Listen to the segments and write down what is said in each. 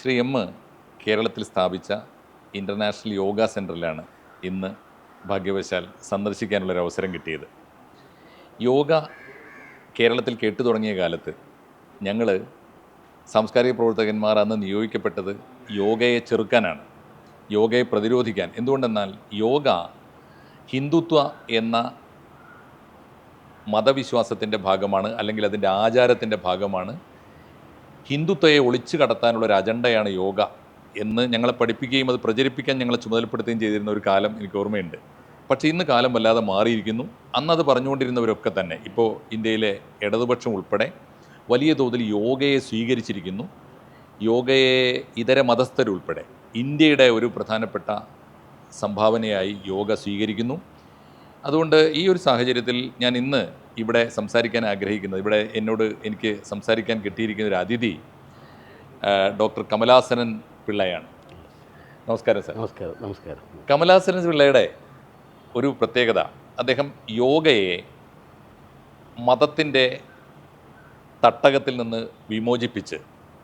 Shri M കേരളത്തിൽ സ്ഥാപിച്ച international yoga സെന്ററിലാണ് ഇന്ന് ഭാഗ്യവശാൽ സന്ദർശിക്കാനുള്ളൊരു അവസരം കിട്ടിയത്. യോഗ കേരളത്തിൽ കേട്ടു തുടങ്ങിയ കാലത്ത് ഞങ്ങൾ സാംസ്കാരിക പ്രവർത്തകന്മാർ അന്ന് നിയോഗിക്കപ്പെട്ടത് യോഗയെ ചെറുക്കാനാണ് യോഗയെ പ്രതിരോധിക്കാൻ. എന്തുകൊണ്ടെന്നാൽ യോഗ ഹിന്ദുത്വ എന്ന മതവിശ്വാസത്തിന്റെ ഭാഗമാണ് അല്ലെങ്കിൽ അതിന്റെ ആചാരത്തിന്റെ ഭാഗമാണ് ഹിന്ദുത്വയെ ഒളിച്ചു കടത്താനുള്ള ഒരു അജണ്ടയാണ് യോഗ എന്ന് ഞങ്ങളെ പഠിപ്പിക്കുകയും അത് പ്രചരിപ്പിക്കാൻ ഞങ്ങളെ ചുമതലപ്പെടുത്തുകയും ചെയ്തിരുന്ന ഒരു കാലം എനിക്ക് ഓർമ്മയുണ്ട്. പക്ഷേ ഇന്ന് കാലം വല്ലാതെ മാറിയിരിക്കുന്നു. അന്നത് പറഞ്ഞുകൊണ്ടിരുന്നവരൊക്കെ തന്നെ. ഇപ്പോൾ ഇന്ത്യയിലെ ഇടതുപക്ഷം ഉൾപ്പെടെ വലിയ തോതിൽ യോഗയെ സ്വീകരിച്ചിരിക്കുന്നു. യോഗയെ ഇതര മതസ്ഥരുൾപ്പെടെ ഇന്ത്യയുടെ ഒരു പ്രധാനപ്പെട്ട സംഭാവനയായി യോഗ സ്വീകരിക്കുന്നു. അതുകൊണ്ട് ഈ ഒരു സാഹചര്യത്തിൽ ഞാൻ ഇന്ന് ഇവിടെ സംസാരിക്കാൻ ആഗ്രഹിക്കുന്നത് ഇവിടെ എന്നോട് എനിക്ക് സംസാരിക്കാൻ കിട്ടിയിരിക്കുന്ന ഒരു അതിഥി ഡോക്ടർ കമലാസനൻ പിള്ളയാണ്. നമസ്കാരം സാർ. നമസ്കാരം നമസ്കാരം. കമലാസനൻ പിള്ളയുടെ ഒരു പ്രത്യേകത അദ്ദേഹം യോഗയെ മതത്തിന്റെ തട്ടകത്തിൽ നിന്ന് വിമോചിപ്പിച്ച്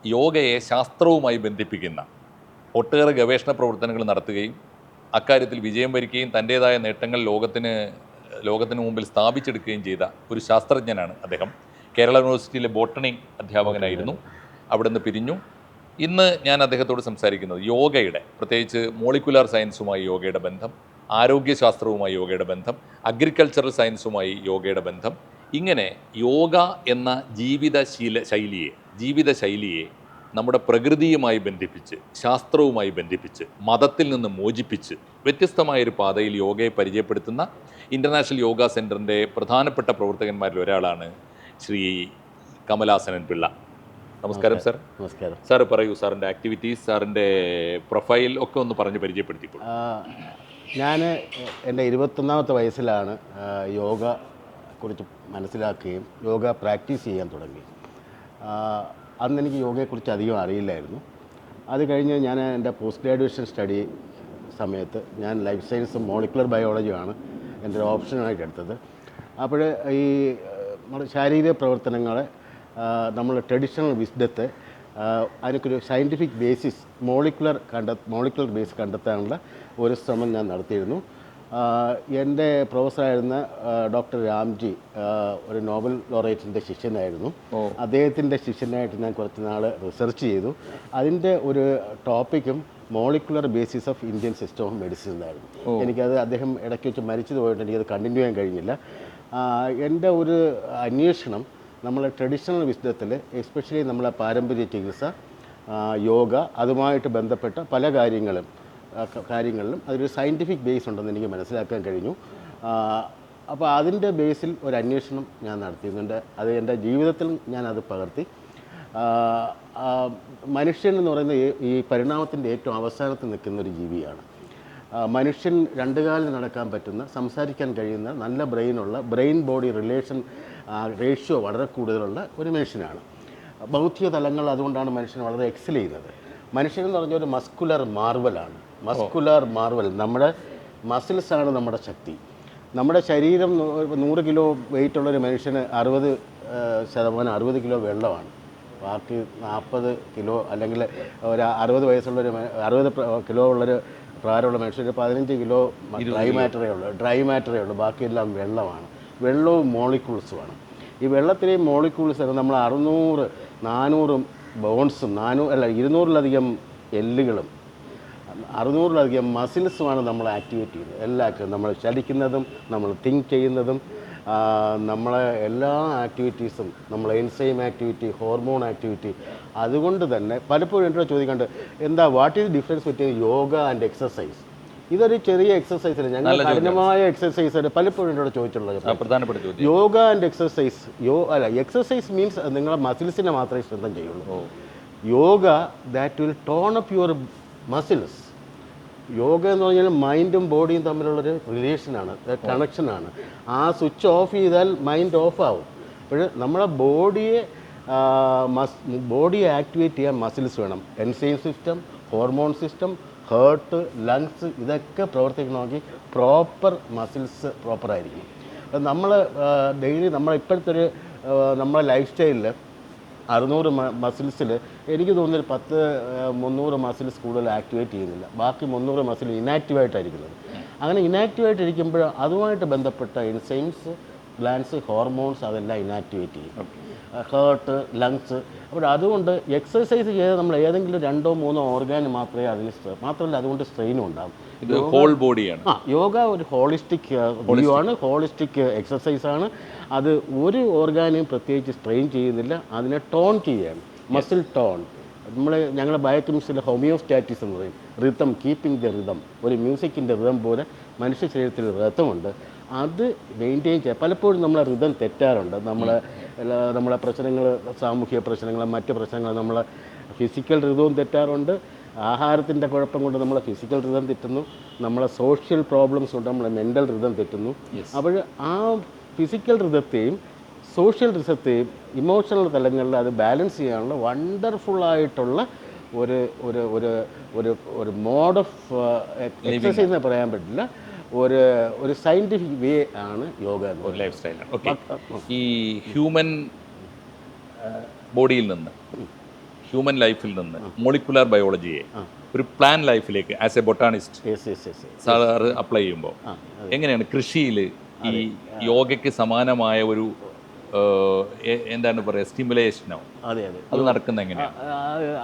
യോഗയെ ശാസ്ത്രവുമായി ബന്ധിപ്പിക്കുന്ന ഒട്ടേറെ ഗവേഷണ പ്രവർത്തനങ്ങൾ നടത്തുകയും അക്കാര്യത്തിൽ വിജയം വരിക്കുകയും തന്റേതായ നേട്ടങ്ങൾ ലോകത്തിന് ലോകത്തിന് മുമ്പിൽ സ്ഥാപിച്ചെടുക്കുകയും ചെയ്ത ഒരു ശാസ്ത്രജ്ഞനാണ് അദ്ദേഹം. കേരള യൂണിവേഴ്സിറ്റിയിലെ ബോട്ടണി അധ്യാപകനായിരുന്നു. അവിടുന്ന് പിരിഞ്ഞു. ഇന്ന് ഞാൻ അദ്ദേഹത്തോട് സംസാരിക്കുന്നത് യോഗയുടെ പ്രത്യേകിച്ച് മോളിക്കുലാർ സയൻസുമായി യോഗയുടെ ബന്ധം ആരോഗ്യശാസ്ത്രവുമായി യോഗയുടെ ബന്ധം അഗ്രികൾച്ചറൽ സയൻസുമായി യോഗയുടെ ബന്ധം. ഇങ്ങനെ യോഗ എന്ന ജീവിതശീല ശൈലിയെ ജീവിതശൈലിയെ നമ്മുടെ പ്രകൃതിയുമായി ബന്ധിപ്പിച്ച് ശാസ്ത്രവുമായി ബന്ധിപ്പിച്ച് മതത്തിൽ നിന്ന് മോചിപ്പിച്ച് വ്യത്യസ്തമായൊരു പാതയിൽ യോഗയെ പരിചയപ്പെടുത്തുന്ന ഇന്റർനാഷണൽ യോഗ സെന്ററിന്റെ പ്രധാനപ്പെട്ട പ്രവർത്തകന്മാരിൽ ഒരാളാണ് ശ്രീ കമലാസനൻ പിള്ള. നമസ്കാരം സാർ. നമസ്കാരം. സാർ പറയൂ സാറിന്റെ ആക്ടിവിറ്റീസ് സാറിന്റെ പ്രൊഫൈൽ ഒക്കെ ഒന്ന് പറഞ്ഞ് പരിചയപ്പെടുത്തിപ്പോൾ ഞാൻ എന്റെ ഇരുപത്തൊന്നാമത്തെ വയസ്സിലാണ് യോഗ കുറിച്ച് മനസ്സിലാക്കുകയും യോഗ പ്രാക്ടീസ് ചെയ്യാൻ തുടങ്ങി അന്ന് എനിക്ക് യോഗയെക്കുറിച്ച് അധികം അറിയില്ലായിരുന്നു. അത് കഴിഞ്ഞ് ഞാൻ എന്റെ പോസ്റ്റ് ഗ്രാജുവേഷൻ സ്റ്റഡി സമയത്ത് ഞാൻ ലൈഫ് സയൻസും മോളിക്കുലർ ബയോളജിയുമാണ് എന്റെ ഒരു ഓപ്ഷനായിട്ട് എടുത്തത്. അപ്പോൾ ഈ നമ്മുടെ ശാരീരിക പ്രവർത്തനങ്ങളെ നമ്മൾ ട്രഡീഷണൽ വിസ്ഡത്തെ അതിനൊരു സയന്റിഫിക് ബേസിസ് മോളിക്കുലർ കണ്ട മോളിക്കുലർ ബേസ് കണ്ടെത്താനുള്ള ഒരു ശ്രമം ഞാൻ നടത്തിയിരുന്നു. എന്റെ പ്രൊഫസറായിരുന്ന ഡോക്ടർ രാംജി ഒരു നോബൽ ലോറേറ്റിന്റെ ശിഷ്യനായിരുന്നു. അദ്ദേഹത്തിന്റെ ശിഷ്യനായിട്ട് ഞാൻ കുറച്ച് നാൾ റിസർച്ച് ചെയ്തു. അതിന്റെ ഒരു ടോപ്പിക്കും molecular basis of Indian system of medicine എന്നായിരുന്നു. എനിക്കത് അദ്ദേഹം ഇടയ്ക്ക് വെച്ച് മരിച്ചത് പോയിട്ട് എനിക്കത് കണ്ടിന്യൂ ചെയ്യാൻ കഴിഞ്ഞില്ല. എന്റെ ഒരു അന്വേഷണം നമ്മളെ ട്രഡീഷണൽ വിശുദ്ധത്തിൽ എസ്പെഷ്യലി നമ്മളെ പാരമ്പര്യ ചികിത്സ യോഗ അതുമായിട്ട് ബന്ധപ്പെട്ട പല കാര്യങ്ങളും കാര്യങ്ങളിലും അതൊരു സയന്റിഫിക് ബേസ് ഉണ്ടെന്ന് എനിക്ക് മനസ്സിലാക്കാൻ കഴിഞ്ഞു. അപ്പോൾ അതിന്റെ ബേസിൽ ഒരു അന്വേഷണം ഞാൻ നടത്തിയിരുന്നുണ്ട് അത് എന്റെ ജീവിതത്തിൽ ഞാൻ അത് പകർത്തി. മനുഷ്യൻ എന്ന് പറയുന്ന ഈ- പരിണാമത്തിന്റെ ഏറ്റവും അവസാനത്ത് നിൽക്കുന്ന ഒരു ജീവിയാണ്. മനുഷ്യൻ രണ്ടു കാലിൽ നടക്കാൻ പറ്റുന്ന സംസാരിക്കാൻ കഴിയുന്ന നല്ല ബ്രെയിനുള്ള ബ്രെയിൻ ബോഡി റിലേഷൻ റേഷ്യോ വളരെ കൂടുതലുള്ള ഒരു മനുഷ്യനാണ്. ബൗദ്ധിക തലങ്ങൾ അതുകൊണ്ടാണ് മനുഷ്യൻ വളരെ എക്സൽ ചെയ്യുന്നത് മനുഷ്യൻ എന്ന് പറഞ്ഞ ഒരു മസ്കുലർ മാർവലാണ് മസ്കുലർ മാർവൽ. നമ്മുടെ മസിൽസാണ് നമ്മുടെ ശക്തി. നമ്മുടെ ശരീരം നൂറ് കിലോ വെയിറ്റ് ഉള്ളൊരു മനുഷ്യന് അറുപത് ശതമാനം അറുപത് കിലോ വെള്ളമാണ്. ബാക്കി നാൽപ്പത് കിലോ അല്ലെങ്കിൽ ഒരു അറുപത് വയസ്സുള്ളൊരു ഒരു അറുപത് കിലോ ഉള്ളൊരു പ്രകാരമുള്ള മനുഷ്യർ പതിനഞ്ച് കിലോ ഡ്രൈ മാറ്ററേ ഉള്ളൂ. ഡ്രൈ മാറ്ററേ ഉള്ളൂ. ബാക്കിയെല്ലാം വെള്ളമാണ്. വെള്ളവും മോളിക്യൂൾസുമാണ് ഈ വെള്ളത്തിലെയും മോളിക്യൂൾസ് നമ്മൾ അറുന്നൂറ് നാനൂറും ബോൺസും നാനൂ അല്ല ഇരുന്നൂറിലധികം എല്ലുകളും അറുന്നൂറിലധികം മസിൽസുമാണ് നമ്മൾ ആക്ടിവേറ്റ് ചെയ്യുന്നത്. എല്ലാ നമ്മൾ ചലിക്കുന്നതും നമ്മൾ തിങ്ക് ചെയ്യുന്നതും നമ്മളെ എല്ലാ ആക്ടിവിറ്റീസും നമ്മൾ എൻസൈം ആക്ടിവിറ്റി ഹോർമോൺ ആക്ടിവിറ്റി അതുകൊണ്ട് തന്നെ പലപ്പോഴും എന്നോട് ചോദിക്കാണ്ട് എന്താ what is difference between yoga and exercise ഇതൊരു ചെറിയ എക്സസൈസ് അല്ല. ഞങ്ങൾ കഠിനമായ എക്സസൈസ് പലപ്പോഴും എന്നോട് ചോദിച്ചിട്ടുള്ളത്. യോഗ ആൻഡ് എക്സസൈസ് യോ അല്ല എക്സസൈസ് മീൻസ് നിങ്ങളെ മസിൽസിനെ മാത്രമേ ശ്രദ്ധം ചെയ്യുള്ളൂ. Yoga that will tone up your muscles yoga എന്ന് പറഞ്ഞാൽ മൈൻഡും ബോഡിയും തമ്മിലുള്ളൊരു റിലേഷനാണ് കണക്ഷനാണ്. ആ സ്വിച്ച് ഓഫ് ചെയ്താൽ മൈൻഡ് ഓഫ് ആവും. അപ്പോൾ നമ്മളെ ബോഡിയെ മസ് ബോഡിയെ ആക്ടിവേറ്റ് ചെയ്യാൻ മസിൽസ് വേണം. Enzyme system hormone system heart lungs ഇതൊക്കെ പ്രവർത്തിക്കണമെങ്കിൽ പ്രോപ്പർ മസിൽസ് പ്രോപ്പറായിരിക്കും നമ്മൾ ഡെയിലി നമ്മളിപ്പോഴത്തെ ഒരു നമ്മളെ നമ്മുടെ ലൈഫ് സ്റ്റൈലിൽ അറുന്നൂറ് മസിൽസിൽ എനിക്ക് തോന്നുന്നു ഒരു പത്ത് മുന്നൂറ് മസിൽസ് കൂടുതൽ ആക്ടിവേറ്റ് ചെയ്യുന്നില്ല. ബാക്കി മുന്നൂറ് മസിൽ ഇനാക്റ്റീവായിട്ടായിരിക്കുന്നത് അങ്ങനെ ഇനാക്റ്റീവായിട്ട് ഇരിക്കുമ്പോൾ അതുമായിട്ട് ബന്ധപ്പെട്ട എൻസൈംസ് ഗ്ലാൻസ് ഹോർമോൺസ് അതെല്ലാം ഇനാക്ടിവേറ്റ് ചെയ്യും. Heart lungs. അപ്പോൾ അതുകൊണ്ട് എക്സസൈസ് ചെയ്ത് നമ്മൾ ഏതെങ്കിലും രണ്ടോ മൂന്നോ ഓർഗാൻ മാത്രമേ അതിന് മാത്രമല്ല അതുകൊണ്ട് സ്ട്രെയിനും ഉണ്ടാകും ഇത് ഹോൾ ബോഡിയാണ് ആ യോഗ ഒരു ഹോളിസ്റ്റിക് വ്യൂ ആണ്. ഹോളിസ്റ്റിക് എക്സസൈസ് ആണ്. അത് ഒരു ഓർഗാനും പ്രത്യേകിച്ച് സ്ട്രെയിൻ ചെയ്യുന്നില്ല. അതിനെ ടോൺ ചെയ്യുകയാണ് മസിൽ ടോൺ നമ്മൾ ഞങ്ങളുടെ ബയോകെമിസ്ട്രിയിലെ ഹോമിയോസ്റ്റാറ്റിസ് എന്ന് പറയും. റിതം കീപ്പിംഗ് ദ റിതം ഒരു മ്യൂസിക്കിന്റെ റിതം പോലെ മനുഷ്യ ശരീരത്തിൽ റിതമുണ്ട് അത് മെയിന്റെയിൻ ചെയ്യാം. പലപ്പോഴും നമ്മളെ റിതം തെറ്റാറുണ്ട്. നമ്മളെ എല്ലാ നമ്മളെ പ്രശ്നങ്ങൾ സാമൂഹിക പ്രശ്നങ്ങൾ മറ്റ് പ്രശ്നങ്ങൾ നമ്മളെ ഫിസിക്കൽ ഋതുവും തെറ്റാറുണ്ട്. ആഹാരത്തിന്റെ കുഴപ്പം കൊണ്ട് നമ്മളെ ഫിസിക്കൽ റിതം തെറ്റുന്നു. നമ്മളെ സോഷ്യൽ പ്രോബ്ലംസ് കൊണ്ട് നമ്മളെ മെന്റൽ റിതം തെറ്റുന്നു. അപ്പോൾ ആ ഫിസിക്കൽ റിതത്തെയും സോഷ്യൽ റിസത്തെയും ഇമോഷണൽ തലങ്ങളിൽ അത് ബാലൻസ് ചെയ്യാനുള്ള വണ്ടർഫുൾ ആയിട്ടുള്ള ഒരു ഒരു ഒരു ഒരു ഒരു മോഡ് ഓഫ് എക്സസൈസ് എന്ന് പറയാൻ പറ്റില്ല. ഒരു ഒരു സയന്റിഫിക് വേ ആണ് യോഗ എന്ന് ഒരു ലൈഫ് സ്റ്റൈലാണ് ഓക്കെ ഈ ഹ്യൂമൻ ബോഡിയിൽ നിന്ന് ഹ്യൂമൻ ലൈഫിൽ നിന്ന് മോളിക്കുലാർ ബയോളജിയെ ഒരു പ്ലാൻ ലൈഫിലേക്ക് as a botanist sir apply ചെയ്യുമ്പോൾ എങ്ങനെയാണ് കൃഷിയിൽ ഈ യോഗയ്ക്ക് സമാനമായ ഒരു എന്താണ് പറയുക സ്റ്റിമുലേഷനോ അതെ അതെ. അത് നടക്കുന്ന എങ്ങനെയാണ്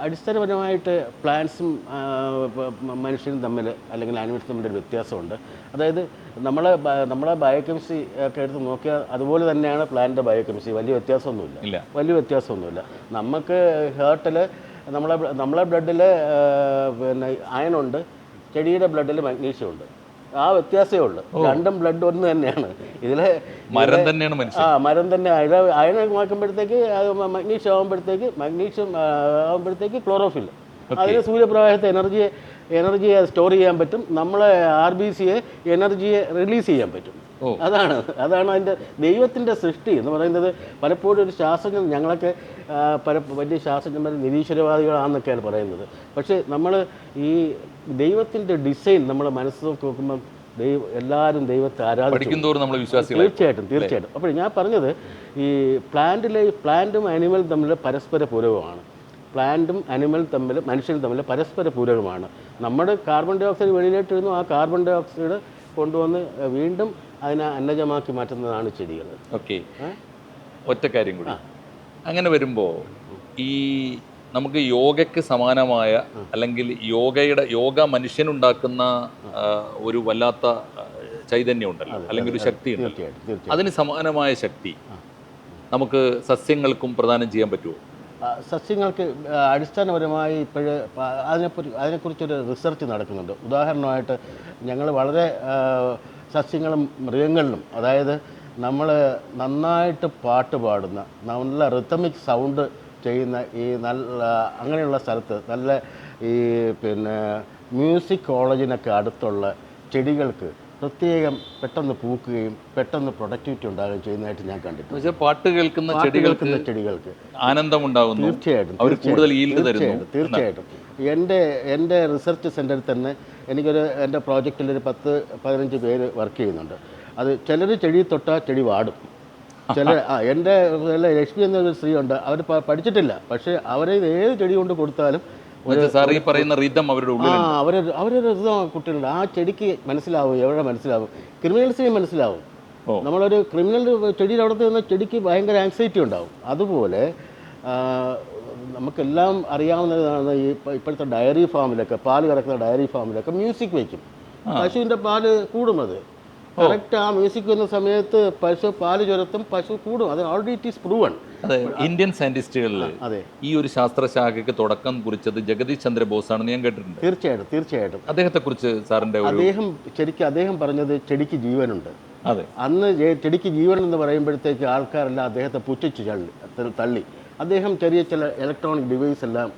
അടിസ്ഥാനപരമായിട്ട് പ്ലാന്റ്സും മനുഷ്യനും തമ്മിൽ അല്ലെങ്കിൽ ആനിമൽസ് തമ്മിൽ ഒരു വ്യത്യാസമുണ്ട്. അതായത് നമ്മളെ നമ്മളെ ബയോകെമിസ്ട്രി ഒക്കെ എടുത്ത് നോക്കിയാൽ അതുപോലെ തന്നെയാണ് പ്ലാന്റിന്റെ ബയോകെമിസ്ട്രി വലിയ വ്യത്യാസമൊന്നുമില്ല. വലിയ വ്യത്യാസമൊന്നുമില്ല. നമുക്ക് ഹേർട്ടിൽ നമ്മളെ നമ്മളെ ബ്ലഡിൽ പിന്നെ അയണുണ്ട് ചെടിയുടെ ബ്ലഡിൽ മഗ്നീഷ്യം ഉണ്ട്. ആ വ്യത്യാസമേ ഉള്ളൂ. രണ്ടും ബ്ലഡ് ഒന്ന് തന്നെയാണ്. ഇതിലെ മരം തന്നെയാണ് മനുഷ്യൻ. ആ മരം തന്നെ. അയൺ ആക്കുമ്പോഴത്തേക്ക് മഗ്നീഷ്യം ആകുമ്പോഴത്തേക്ക് മഗ്നീഷ്യം ആകുമ്പോഴത്തേക്ക് ക്ലോറോഫിൽ അതിന് സൂര്യപ്രകാശത്തെ എനർജിയെ എനർജിയെ സ്റ്റോർ ചെയ്യാൻ പറ്റും. നമ്മളെ ആർ ബി സിയെ എനർജിയെ റിലീസ് ചെയ്യാൻ പറ്റും. അതാണ്. അതാണ് അതിന്റെ ദൈവത്തിന്റെ സൃഷ്ടി എന്ന് പറയുന്നത് പലപ്പോഴും ഒരു ശാസ്ത്രജ്ഞൻ ഞങ്ങളൊക്കെ പല വലിയ ശാസ്ത്രജ്ഞന്മാർ നിരീശ്വരവാദികളാണെന്നൊക്കെയാണ് പറയുന്നത്. പക്ഷേ നമ്മൾ ഈ ദൈവത്തിന്റെ ഡിസൈൻ നമ്മൾ മനസ്സ് നോക്കുമ്പം ദൈവം എല്ലാവരും ദൈവത്തെ ആരാധിക്കും തീർച്ചയായിട്ടും തീർച്ചയായിട്ടും. അപ്പോൾ ഞാൻ പറഞ്ഞത് ഈ പ്ലാന്റിലെ പ്ലാന്റും ആനിമലും തമ്മിൽ പരസ്പര പൂരകമാണ് പ്ലാന്റും അനിമൽ തമ്മിൽ മനുഷ്യൻ തമ്മിൽ പരസ്പര പൂരകമാണ്. നമ്മൾ കാർബൺ ഡൈ ഓക്സൈഡ് വെളിയിലോട്ട് ഇടുന്നു ആ കാർബൺ ഡൈ ഓക്സൈഡ് കൊണ്ടുവന്ന് വീണ്ടും അതിനെ അന്നജമാക്കി മാറ്റുന്നതാണ് ചെടികൾ. ഓക്കെ. ഒറ്റ കാര്യം കൂടി. അങ്ങനെ വരുമ്പോൾ ഈ നമുക്ക് യോഗയ്ക്ക് സമാനമായ അല്ലെങ്കിൽ യോഗയുടെ യോഗ മനുഷ്യനുണ്ടാക്കുന്ന ഒരു വല്ലാത്ത ചൈതന്യം ഉണ്ടല്ലോ അല്ലെങ്കിൽ ഒരു ശക്തി ഉണ്ടല്ലോ. അതിന് സമാനമായ ശക്തി നമുക്ക് സസ്യങ്ങൾക്കും പ്രദാനം ചെയ്യാൻ പറ്റുമോ? സസ്യങ്ങൾക്ക് അടിസ്ഥാനപരമായി ഇപ്പോഴ് അതിനെപ്പറ്റി അതിനെക്കുറിച്ചൊരു റിസർച്ച് നടക്കുന്നുണ്ട്. ഉദാഹരണമായിട്ട് ഞങ്ങൾ വളരെ സസ്യങ്ങളും മൃഗങ്ങളിലും അതായത് നമ്മൾ നന്നായിട്ട് പാട്ട് പാടുന്ന നല്ല റിത്തമിക് സൗണ്ട് ചെയ്യുന്ന ഈ നല്ല അങ്ങനെയുള്ള സ്ഥലത്ത് നല്ല ഈ പിന്നെ മ്യൂസിക് കോളേജിനൊക്കെ അടുത്തുള്ള ചെടികൾക്ക് പ്രത്യേകം പെട്ടെന്ന് പൂക്കുകയും പെട്ടെന്ന് പ്രൊഡക്ടിവിറ്റി ഉണ്ടാകുകയും ചെയ്യുന്നതായിട്ട് ഞാൻ കണ്ടിട്ടുണ്ട്. പാട്ട് കേൾക്കുന്ന കേൾക്കുന്ന ചെടികൾക്ക് ആനന്ദമുണ്ടാകുന്നു. തീർച്ചയായിട്ടും തീർച്ചയായിട്ടും, തീർച്ചയായിട്ടും തീർച്ചയായിട്ടും. എന്റെ എന്റെ റിസർച്ച് സെന്ററിൽ തന്നെ എനിക്കൊരു എന്റെ പ്രോജക്റ്റിൽ ഒരു പത്ത് പതിനഞ്ച് പേര് വർക്ക് ചെയ്യുന്നുണ്ട്. അത് ചിലർ ചെടി തൊട്ടാൽ ചെടി വാടും. ചില ആ എന്റെ ലക്ഷ്മി എന്നൊരു സ്ത്രീ ഉണ്ട്. അവർ പഠിച്ചിട്ടില്ല. പക്ഷേ അവരെ ഏത് ചെടി കൊണ്ട് കൊടുത്താലും സാർ ഈ പറയുന്ന റിതം അവരുടെ ആ അവരൊരു കുട്ടികളുണ്ട്. ആ ചെടിക്ക് മനസ്സിലാവും എവിടെ മനസ്സിലാവും. ക്രിമിനൽസിനെ മനസ്സിലാവും. നമ്മളൊരു ക്രിമിനൽ ചെടിയിൽ അവിടെ നിന്ന് ചെടിക്ക് ഭയങ്കര ആങ്സൈറ്റി ഉണ്ടാവും. അതുപോലെ നമുക്കെല്ലാം അറിയാവുന്നതാണ് ഈ ഇപ്പ- ഇപ്പോഴത്തെ ഡയറി ഫാമിലൊക്കെ പാൽ കറക്കുന്ന ഡയറി ഫാമിലൊക്കെ മ്യൂസിക് വയ്ക്കും പശുവിന്റെ പാൽ കൂടും അത്. കറക്റ്റ് ആ മ്യൂസിക് വരുന്ന സമയത്ത് പശു പാൽ ചുരത്തും പശു കൂടും. അത് ഓൾറെഡി ഇറ്റ് ഈസ് പ്രൂവൺ അതെ ഇന്ത്യൻ സയന്റിസ്റ്റുകളിൽ അതെ. ഈ ഒരു ശാസ്ത്രശാഖയ്ക്ക് തുടക്കം കുറിച്ചത് ജഗദീഷ് ചന്ദ്ര ബോസ് ആണെന്ന് ഞാൻ കേട്ടിട്ടുണ്ട്. തീർച്ചയായിട്ടും തീർച്ചയായിട്ടും. അദ്ദേഹത്തെ കുറിച്ച് സാറിന്റെ അദ്ദേഹം ശരിക്കും അദ്ദേഹം പറഞ്ഞത് ചെടിക്ക് ജീവനുണ്ട്. അതെ. അന്ന് ചെടിക്ക് ജീവൻ എന്ന് പറയുമ്പോഴത്തേക്ക് ആൾക്കാരെല്ലാം അദ്ദേഹത്തെ പുച്ഛിച്ച് തള്ളി തള്ളി. അദ്ദേഹം ചെറിയ ചില ഇലക്ട്രോണിക് ഡിവൈസ് എല്ലാം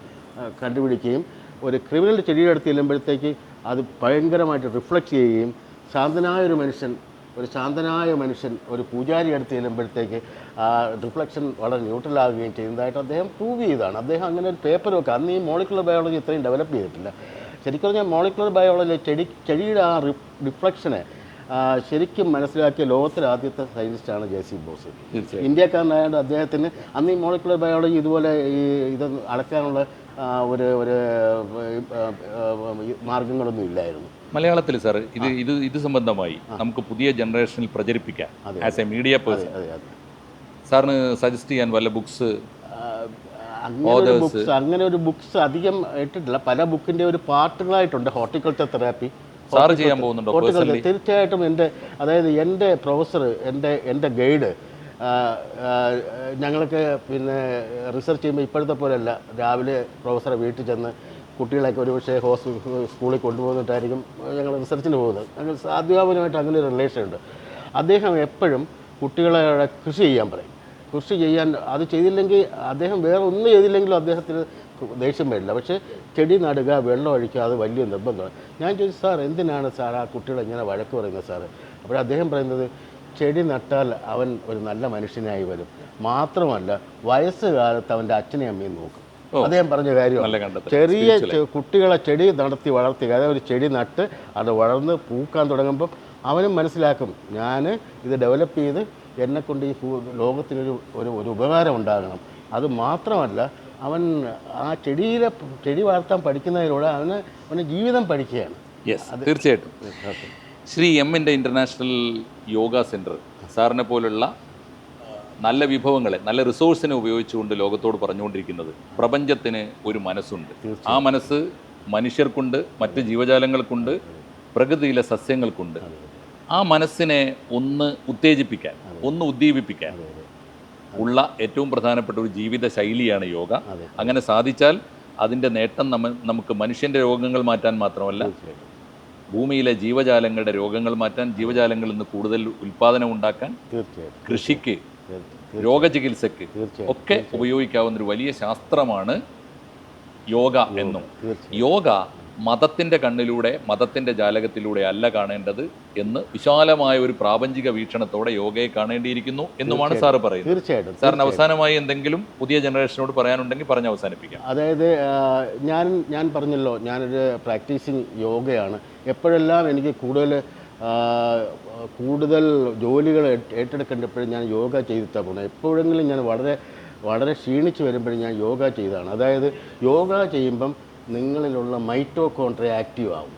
കണ്ടുപിടിക്കുകയും ഒരു ക്രിമിനൽ ചെടിയുടെ അടുത്ത് ചെല്ലുമ്പോഴത്തേക്ക് അത് ഭയങ്കരമായിട്ട് റിഫ്ലക്റ്റ് ചെയ്യുകയും ശാന്തനായ ഒരു മനുഷ്യൻ ഒരു ശാന്തനായ മനുഷ്യൻ ഒരു പൂജാരി അടുത്ത് ചെല്ലുമ്പോഴത്തേക്ക് ആ റിഫ്ലക്ഷൻ വളരെ ന്യൂട്രലാകുകയും ചെയ്യുന്നതായിട്ട് അദ്ദേഹം പ്രൂവ് ചെയ്തതാണ്. അദ്ദേഹം അങ്ങനെ ഒരു പേപ്പർ പേപ്പറൊക്കെ അന്ന് ഈ മോളിക്കുലർ ബയോളജി ഇത്രയും ഡെവലപ്പ് ചെയ്തിട്ടില്ല. ശരിക്കും പറഞ്ഞാൽ മോളിക്കുലർ ബയോളജി ചെടി ചെടിയുടെ ആ റിഫ്ലക്ഷനെ ശരിക്കും മനസ്സിലാക്കിയ ലോകത്തിലെ ആദ്യത്തെ സയന്റിസ്റ്റാണ് ജെ സി ബോസ് ഇന്ത്യക്കാരനായത് ഇന്ത്യക്കാരനായതുകൊണ്ട് അദ്ദേഹത്തിന് അന്ന് ഈ മോളിക്കുലർ ബയോളജി ഇതുപോലെ ഈ ഇത് അടക്കാനുള്ള ഒരു ഒരു മാർഗങ്ങളൊന്നും ഇല്ലായിരുന്നു. മലയാളത്തിൽ സാർ ഇത് ഇത് ഇത് സംബന്ധമായി നമുക്ക് പുതിയ ജനറേഷനിൽ പ്രചരിപ്പിക്കാം ആസ് എ മീഡിയ പേഴ്സൺ സാറിന് സജസ്റ്റ് ചെയ്യാൻ വല്ല ബുക്സ് അങ്ങനെ ഒരു ബുക്സ് അങ്ങനെ ഒരു ബുക്സ് അധികം ഇട്ടിട്ടില്ല. പല ബുക്കിന്റെ ഒരു പാർട്ടുകളായിട്ടുണ്ട് ഹോർട്ടിക്കൾച്ചർ തെറാപ്പി ചെയ്യാൻ പോകുന്നുണ്ടോ ഹോർട്ടിക്കൾച്ചർ തീർച്ചയായിട്ടും എന്റെ അതായത് എന്റെ പ്രൊഫസർ എന്റെ എന്റെ ഗൈഡ് ഞങ്ങൾക്ക് പിന്നെ റിസർച്ച് ചെയ്യുമ്പോൾ ഇപ്പോഴത്തെ പോലെയല്ല. രാവിലെ പ്രൊഫസറെ വീട്ടിൽ ചെന്ന് കുട്ടികളൊക്കെ ഒരുപക്ഷെ ഹോസ്പിറ്റൽ സ്കൂളിൽ കൊണ്ടുപോകുന്നിട്ടായിരിക്കും ഞങ്ങൾ റിസർച്ചിന് പോകുന്നത്. ഞങ്ങൾ അധ്യാപനമായിട്ട് അങ്ങനെ ഒരു റിലേഷൻ ഉണ്ട്. അദ്ദേഹം എപ്പോഴും കുട്ടികളെ കൃഷി ചെയ്യാൻ പറയും. കൃഷി ചെയ്യാൻ അത് ചെയ്തില്ലെങ്കിൽ അദ്ദേഹം വേറെ ഒന്നും ചെയ്തില്ലെങ്കിലും അദ്ദേഹത്തിന് ദേഷ്യം വരില്ല. പക്ഷേ ചെടി നടുക വെള്ളം ഒഴിക്കുക അത് വലിയ നിർബന്ധമാണ്. ഞാൻ ചോദിച്ചു സാർ എന്തിനാണ് സാർ ആ കുട്ടികളെ ഇങ്ങനെ വഴക്ക് പറയുന്നത് സാറ്? അപ്പോൾ അദ്ദേഹം പറയുന്നത് ചെടി നട്ടാൽ അവൻ ഒരു നല്ല മനുഷ്യനായി വരും. മാത്രമല്ല വയസ്സുകാലത്ത് അവന്റെ അച്ഛനെയും അമ്മയും നോക്കും. അദ്ദേഹം പറഞ്ഞ കാര്യം ചെറിയ കുട്ടികളെ ചെടി നടത്തി വളർത്തി അതായത് ഒരു ചെടി നട്ട് അത് വളർന്ന് പൂക്കാൻ തുടങ്ങുമ്പോൾ അവനും മനസ്സിലാക്കും ഞാൻ ഇത് ഡെവലപ്പ് ചെയ്ത് എന്നെക്കൊണ്ട് ഈ ലോകത്തിനൊരു ഒരു ഒരു ഉപകാരം ഉണ്ടാകണം. അത് മാത്രമല്ല അവൻ ആ ചെടിയിലെ ചെടി വളർത്താൻ പഠിക്കുന്നതിലൂടെ അവന് അവന് ജീവിതം പഠിക്കുകയാണ്. യെസ് തീർച്ചയായിട്ടും. ശ്രീ എം എമ്മിന്റെ ഇന്റർനാഷണൽ യോഗ സെന്റർ സാറിനെ പോലുള്ള നല്ല വിഭവങ്ങളെ നല്ല റിസോഴ്സിനെ ഉപയോഗിച്ചുകൊണ്ട് ലോകത്തോട് പറഞ്ഞുകൊണ്ടിരിക്കുന്നത് പ്രപഞ്ചത്തിന് ഒരു മനസ്സുണ്ട്. ആ മനസ്സ് മനുഷ്യർക്കുണ്ട് മറ്റ് ജീവജാലങ്ങൾക്കുണ്ട് പ്രകൃതിയിലെ സസ്യങ്ങൾക്കുണ്ട്. ആ മനസ്സിനെ ഒന്ന് ഉത്തേജിപ്പിക്കാൻ ഒന്ന് ഉദ്ദീപിപ്പിക്കാൻ ഉള്ള ഏറ്റവും പ്രധാനപ്പെട്ട ഒരു ജീവിത ശൈലിയാണ് യോഗ അങ്ങനെ സാധിച്ചാൽ അതിന്റെ നേട്ടം നമ്മ നമുക്ക് മനുഷ്യന്റെ രോഗങ്ങൾ മാറ്റാൻ മാത്രമല്ല ഭൂമിയിലെ ജീവജാലങ്ങളുടെ രോഗങ്ങൾ മാറ്റാൻ ജീവജാലങ്ങളിൽ നിന്ന് കൂടുതൽ ഉൽപ്പാദനം ഉണ്ടാക്കാൻ കൃഷിക്ക് രോഗചികിത്സക്ക് ഒക്കെ ഉപയോഗിക്കാവുന്ന ഒരു വലിയ ശാസ്ത്രമാണ് യോഗ എന്നും. യോഗ മതത്തിന്റെ കണ്ണിലൂടെ മതത്തിന്റെ ജാലകത്തിലൂടെ അല്ല കാണേണ്ടത് എന്ന് വിശാലമായ ഒരു പ്രാപഞ്ചിക വീക്ഷണത്തോടെ യോഗയെ കാണേണ്ടിയിരിക്കുന്നു എന്നുമാണ് സാറ് പറയുന്നത്. തീർച്ചയായിട്ടും സാറിന് അവസാനമായി എന്തെങ്കിലും പുതിയ ജനറേഷനോട് പറയാനുണ്ടെങ്കിൽ പറഞ്ഞ് അവസാനിപ്പിക്കാം. അതായത് ഞാൻ ഞാൻ പറഞ്ഞല്ലോ ഞാനൊരു പ്രാക്ടീസിങ് യോഗയാണ്. എപ്പോഴെല്ലാം എനിക്ക് കൂടുതൽ കൂടുതൽ ജോലികൾ ഏറ്റ് ഏറ്റെടുക്കേണ്ടപ്പോഴും ഞാൻ യോഗ ചെയ്തിട്ടാണ് പോകുന്നത് എപ്പോഴെങ്കിലും ഞാൻ വളരെ വളരെ ക്ഷീണിച്ച് വരുമ്പോഴും ഞാൻ യോഗ ചെയ്തതാണ് അതായത് യോഗ ചെയ്യുമ്പം നിങ്ങളിലുള്ള മൈറ്റോകോൺട്രിയ ആക്റ്റീവ് ആവും.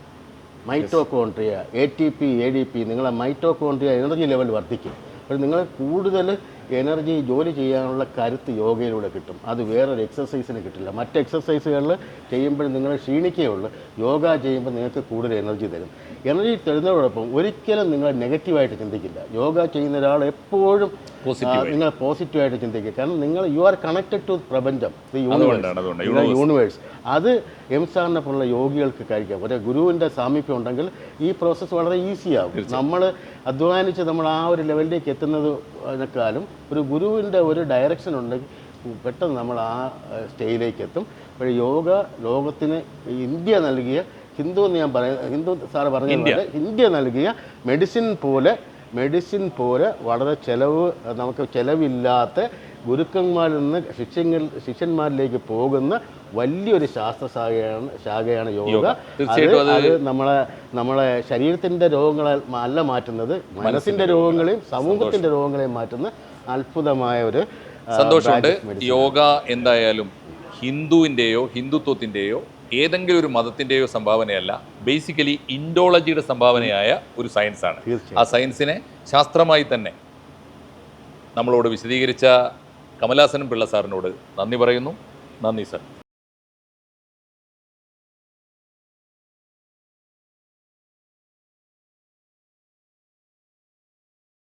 Mitochondria A T P A D P നിങ്ങളെ മൈറ്റോകോൺട്രിയ എനർജി ലെവൽ വർദ്ധിക്കും. അപ്പോൾ നിങ്ങൾ കൂടുതൽ എനർജി ജോലി ചെയ്യാനുള്ള കരുത്ത് യോഗയിലൂടെ കിട്ടും. അത് വേറൊരു എക്സസൈസിന് കിട്ടില്ല. മറ്റ് എക്സസൈസുകളിൽ ചെയ്യുമ്പോൾ നിങ്ങൾ ക്ഷീണിക്കുകയുള്ളൂ. യോഗ ചെയ്യുമ്പോൾ നിങ്ങൾക്ക് കൂടുതൽ എനർജി തരും. എനർജി തരുന്നതോടൊപ്പം ഒരിക്കലും നിങ്ങൾ നെഗറ്റീവായിട്ട് ചിന്തിക്കില്ല. യോഗ ചെയ്യുന്ന ഒരാൾ എപ്പോഴും നിങ്ങൾ പോസിറ്റീവായിട്ട് ചിന്തിക്കുക കാരണം നിങ്ങൾ യു ആർ കണക്റ്റഡ് ടു പ്രപഞ്ചം അതുകൊണ്ടാണ്, അതുകൊണ്ടാണ്. യൂണിവേഴ്സ് അത് എം സാറിനെ പോലുള്ള യോഗികൾക്ക് കഴിക്കാം. ഒരു ഗുരുവിന്റെ സാമീപ്യം ഉണ്ടെങ്കിൽ ഈ പ്രോസസ്സ് വളരെ ഈസിയാകും നമ്മൾ അധ്വാനിച്ച് നമ്മൾ ആ ഒരു ലെവലിലേക്ക് എത്തുന്നതിനേക്കാളും ഒരു ഗുരുവിന്റെ ഒരു ഡയറക്ഷൻ ഉണ്ടെങ്കിൽ പെട്ടെന്ന് നമ്മൾ ആ സ്റ്റേജിലേക്ക് എത്തും അപ്പോൾ യോഗ ലോകത്തിന് ഇന്ത്യ നൽകിയ ഹിന്ദു എന്ന് ഞാൻ പറയുന്നത് ഹിന്ദു സാറ് പറഞ്ഞത് ഇന്ത്യ. നൽകിയ മെഡിസിൻ പോലെ മെഡിസിൻ പോലെ വളരെ ചിലവ് നമുക്ക് ചിലവില്ലാത്ത ഗുരുക്കന്മാരിൽ നിന്ന് ശിഷ്യങ്ങൾ ശിഷ്യന്മാരിലേക്ക് പോകുന്ന വലിയൊരു ശാസ്ത്ര ശാഖയാണ് ശാഖയാണ് യോഗ. അത് നമ്മളെ നമ്മളെ ശരീരത്തിന്റെ രോഗങ്ങളെ അല്ല മാറ്റുന്നത് മനസ്സിന്റെ രോഗങ്ങളെയും സമൂഹത്തിന്റെ രോഗങ്ങളെയും മാറ്റുന്ന അത്ഭുതമായ ഒരു സന്തോഷമുണ്ട്. യോഗ എന്തായാലും ഹിന്ദുവിന്റെയോ ഹിന്ദുത്വത്തിന്റെയോ ഏതെങ്കിലും ഒരു മതത്തിന്റെയോ സംഭാവനയല്ല. ബേസിക്കലി ഇൻഡോളജിയുടെ സംഭാവനയായ ഒരു സയൻസാണ് ആ സയൻസിനെ ശാസ്ത്രമായി തന്നെ നമ്മളോട് വിശദീകരിച്ച കമലാസനം പിള്ള സാറിനോട് നന്ദി പറയുന്നു. നന്ദി സർ